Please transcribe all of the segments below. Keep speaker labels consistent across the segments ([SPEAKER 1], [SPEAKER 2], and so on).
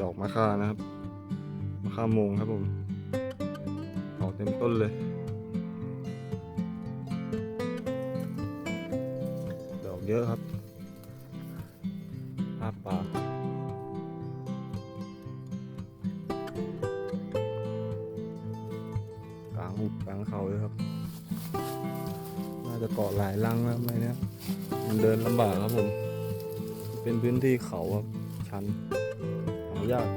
[SPEAKER 1] ดอกมะค่านะครับมะค่ามงครับผมออกเต็มต้นเลย ดอกเยอะครับภาพป่ากลางหุบกลางเขาเลยครับ น่าจะเกาะหลายรังแล้วไหมเนี่ยมันเดินลำบากครับผม เป็นพื้นที่เขาครับ ชัน ยาก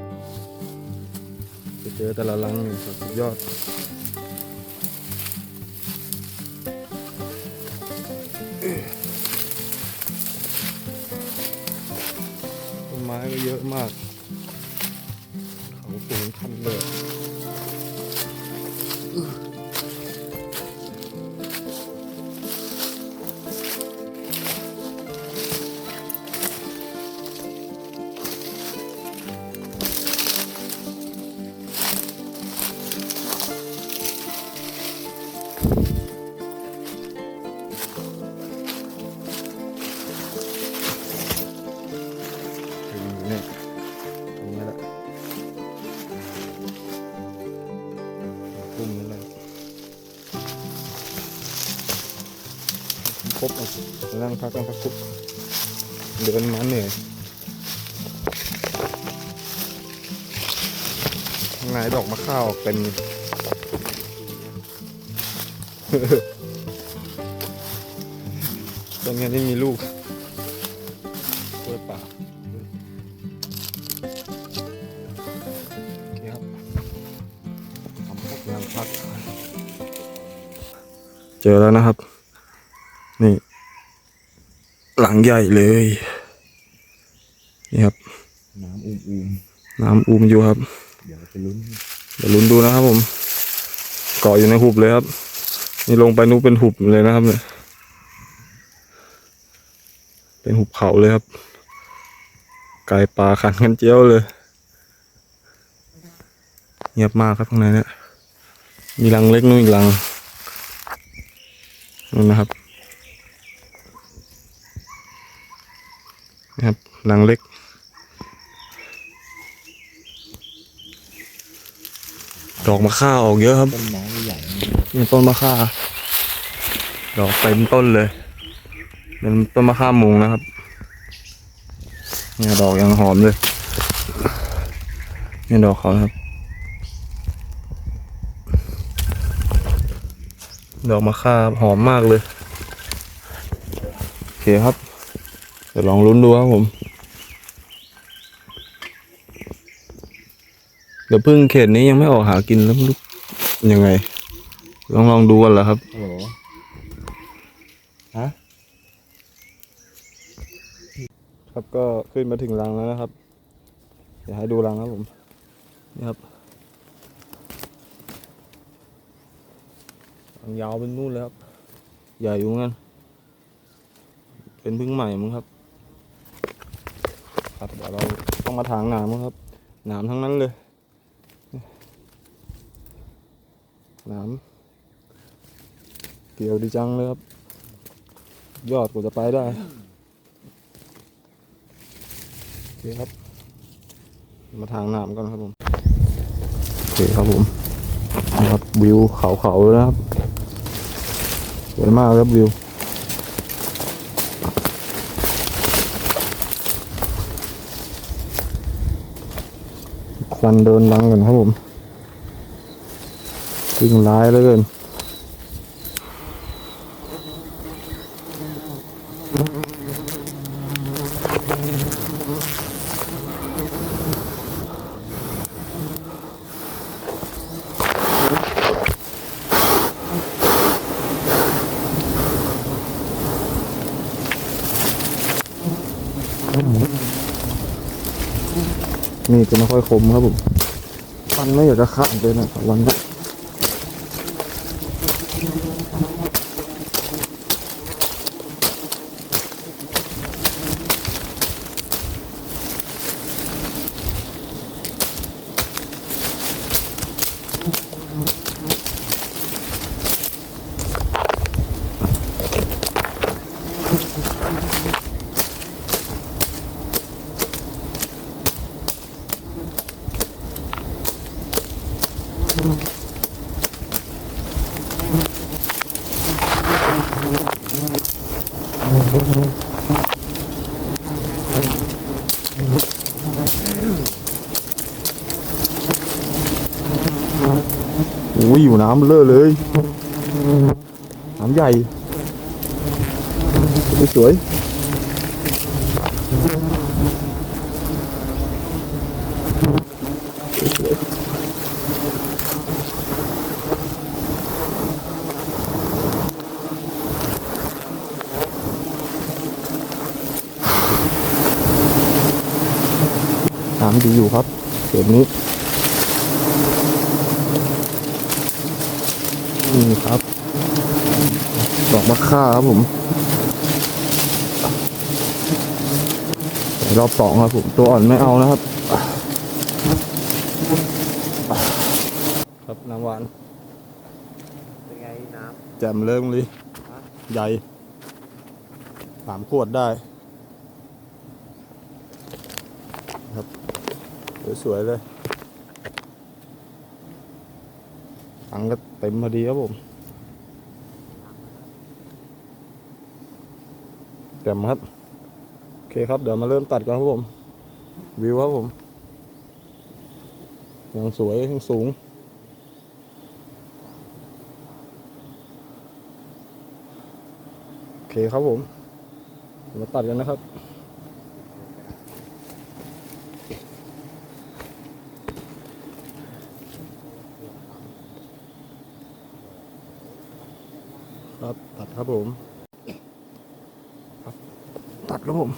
[SPEAKER 1] จะเจอแต่ละรังสุดยอดต้นไม้ก็เยอะมาก เขาสูงชันเลย ครบนั่งพักกันสักครู่เดินมาเหนื่อยข้างในดอกมะข้าวเป็นต้นนี้ที่มีลูกกล้วยป่าโอเครับทำพวกงานพักเจอแล้วนะครับ นี่ หลังใหญ่เลย นี่ครับ
[SPEAKER 2] น้ำอุ่ม
[SPEAKER 1] น้ำอูมอยู่ครับ
[SPEAKER 2] ๆเดี๋ยวไปลุ้น
[SPEAKER 1] เดี๋ยวลุ้นดูนะครับผม เกาะอยู่ในหุบเลยครับ นี่ลงไปนู้นเป็นหุบเลยนะครับเนี่ย เป็นหุบเขาเลยครับ ไก่ป่าขันกันเจียวเลยเงียบมากครับข้างในเนี่ยมีรังเล็กนู่นอีกรังนู่นนะครับนะ ครับรังเล็ก ดอกมะข่าออกเยอะครับ
[SPEAKER 2] ต้นไม้ใหญ่
[SPEAKER 1] นี่ต้นมะข่าดอกเต็มต้นเลยเป็นต้นมะข่ามุงนะครับเนี่ยดอกยังหอมเลยนี่ดอกเขานะครับ ดอกมะข่าหอมมากเลย โอเคครับ เดี๋ยวลองลุ้นดูครับผม เดี๋ยวพึ่งเขตนี้ยังไม่ออกหากินแล้วยังไง ลองลองดูกันแหละครับ
[SPEAKER 2] โอ้ฮะ
[SPEAKER 1] ครับก็ขึ้นมาถึงรังแล้วนะครับ เดี๋ยวให้ดูรังครับผม นี่ครับรังยาวเป็นนู่นเลยครับ ใหญ่อยู่เหมือนกันเป็นพึ่งใหม่มั้งครับ ครับเดี๋ยวเราต้องมาถางหนามครับหนามทั้งนั้นเลยหนามเกี่ยวดีจังเลยครับ ยอดกว่าจะไปได้โอเคครับ มาทางน้ำก่อนครับผมโอเคครับผมนะครับวิวเขาเขาๆเลยนะครับสวยมากครับวิว ควันเดินลังกันครับผมจริงร้ายเหลยเกิน นี่จะไม่ค่อยคมครับผมฟันไม่อยากจะขาดเลยนะวันนี้ อ้ยอยู่น้ำเลอะเลย น้ำใหญ่ สวย น้ำดีอยู่ครับเดี๋ยวนี้นี่ครับ ดอกมะค่าครับผมรอบสองครับผม ตัวอ่อนไม่เอานะครับ ครับน้ำหวาน
[SPEAKER 2] เป็นไงน้
[SPEAKER 1] แจ่มเลยมึงลีใหญ่สามขวดได้ ครับ สวยๆเลยถังก็เต็มพอดีครับผมแจ่มครับ โอเคครับ เดี๋ยวมาเริ่มตัดกันครับผม วิวครับผมยังสวยยังสูงโอเคครับผม มาตัดกันนะครับ ครับตัดครับผมครับตัดครับผม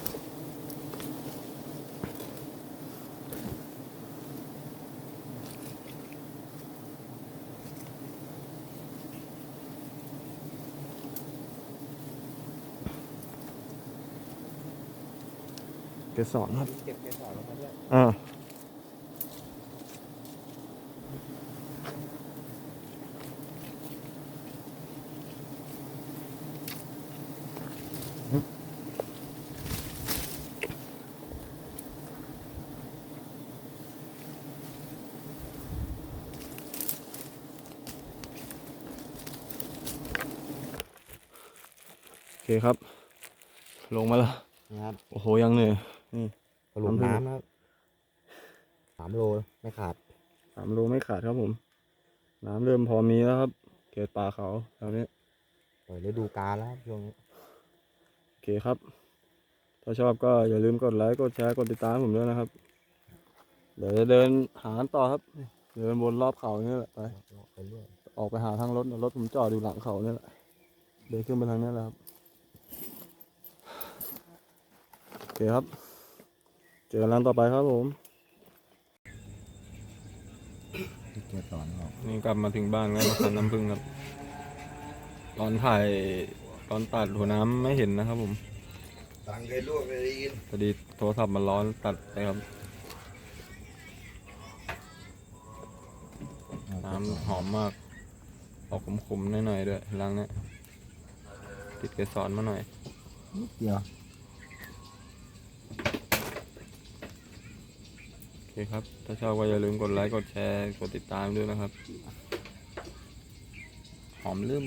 [SPEAKER 1] เกสรครับำ
[SPEAKER 2] เก็บเกสรลงมาด้วย
[SPEAKER 1] อ่า คครับ ลงมาแล้ว
[SPEAKER 2] นะครับ
[SPEAKER 1] โอ้โหยังเหนื่อย
[SPEAKER 2] สรุป
[SPEAKER 1] น้ำผึ้ง
[SPEAKER 2] น้ำนะครับสามโลไม่ขาด
[SPEAKER 1] สามโลไม่ขาดครับผม น้ำเริ่มพอมีแล้วครับ เขตป่าเขาแถวนี้
[SPEAKER 2] เปิดฤดูกาลแล้วครับช่วงนี้
[SPEAKER 1] โอเคครับ ถ้าชอบก็อย่าลืมกดไลค์กดแชร์กดติดตามผมด้วยนะครับ เดี๋ยวจะเดินหากันต่อครับ เดินบนรอบเขานี่แหละไป
[SPEAKER 2] ไปเรื่อย
[SPEAKER 1] ออกไปหาทางรถรถผมจอดอยู่หลังเขานี่แหละ เดินขึ้นไปทางนี้แหละครับ โอเคครับ เจอกันร้านต่อไปครับผม
[SPEAKER 2] เกสรออก
[SPEAKER 1] นี่กลับมาถึงบ้านแล้วมาคันน้ำผึ้งครับ ตอนถ่ายตอนตัดหัวน้ำไม่เห็นนะครับผม
[SPEAKER 2] ตังเคยลวกเลยกิน
[SPEAKER 1] พอดีโทรศัพท์มันร้อนตัดไปครับ น้ำหอมมาก ออกขมๆหน่อยๆด้วยรังเนี้ยติดเกสรมาหน่อย
[SPEAKER 2] นิดเดียว
[SPEAKER 1] โอ เคครับ ถ้าชอบก็อย่าลืมกดไลค์ กดแชร์ กดติดตามด้วยนะครับ หอมลืม